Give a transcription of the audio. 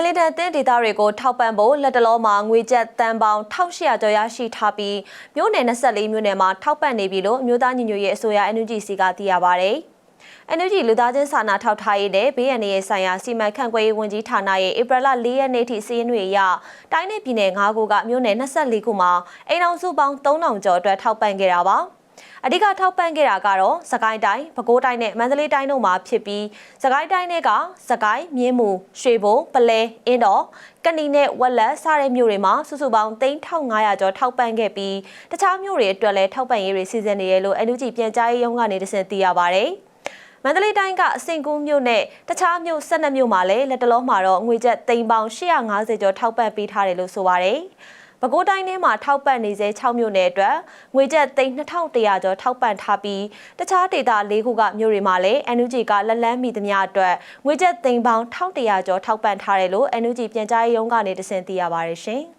ငလင်တန်တင်းဒေသတွေကိုထောက်ပံ့ဖို့လက်တလုံးမှာငွေကျပ်တန်ပေါင်း1800ကျော်ရရှိထားပြီးမြို့နယ်24မြို့နယ်မှာထောက်ပံ့နေပြီလို့အမျိုးသားညီညွတ်ရေးအစိုးရ NUG ကသိရပါဗျ။ NUG လူသားချင်းစာနာထောက်ထားရေးနဲ့ဘေးရန်ရေးဆိုင်ရာစီမံခန့်ခွဲရေးဝန်ကြီးဌာနရဲ့ဧပြီလ4ရက်နေ့ထိစီးရင်တွေအရတိုင်းနယ်ပြည်နယ်9ခုကမြို့နယ်24ခုမှာအိမ်အောင်စုပေါင်း3000ကျော်အတွက်ထောက်ပံ့ခဲ့တာပါ။ အဓိကထောက်ပံ့ခဲ့တာကတော့စကိုင်းတိုင်းပဲခူးတိုင်းနဲ့မန္တလေးတိုင်းတို့မှာဖြစ်ပြီးစကိုင်းတိုင်းတွေကစကိုင်းမြင်းမူရွှေဘိုပလဲအင်းတော်ကဏီနဲ့ဝက်လက်စတဲ့မြို့တွေမှာစုစုပေါင်း3500ကျော်ထောက်ပံ့ခဲ့ပြီးတခြားမြို့တွေအတွက်လည်းထောက်ပံ့ရေးတွေစီစဉ်နေရလို့ NUG ပြန်ကြားရေးရုံးကနေတဆင့်သိရပါဗျ။မန္တလေးတိုင်းကအစင်ကူးမြို့နဲ့တခြားမြို့12မြို့မှာလည်းလက်တလုံးမှာတော့ငွေကျပ်သိန်းပေါင်း850ကျော်ထောက်ပံ့ပေးထားတယ်လို့ဆိုပါရယ်။ ပဲခူးတိုင်းထဲမှာထောက်ပံ့နေစေ6မြို့နယ်အတွက်ငွေကျပ်သိန်း2100ကျော်ထောက်ပံ့ထားပြီးတခြားဒေသ၄ခုကမြို့တွေမှာလည်း NUG ကလက်လန်းမိသမျှအတွက်ငွေကျပ်သိန်းပေါင်း1100ကျော်ထောက်ပံ့ထားတယ်လို့ NUG ပြန်ကြားရေးရုံးကနေတဆင့်သိရပါရရှင်။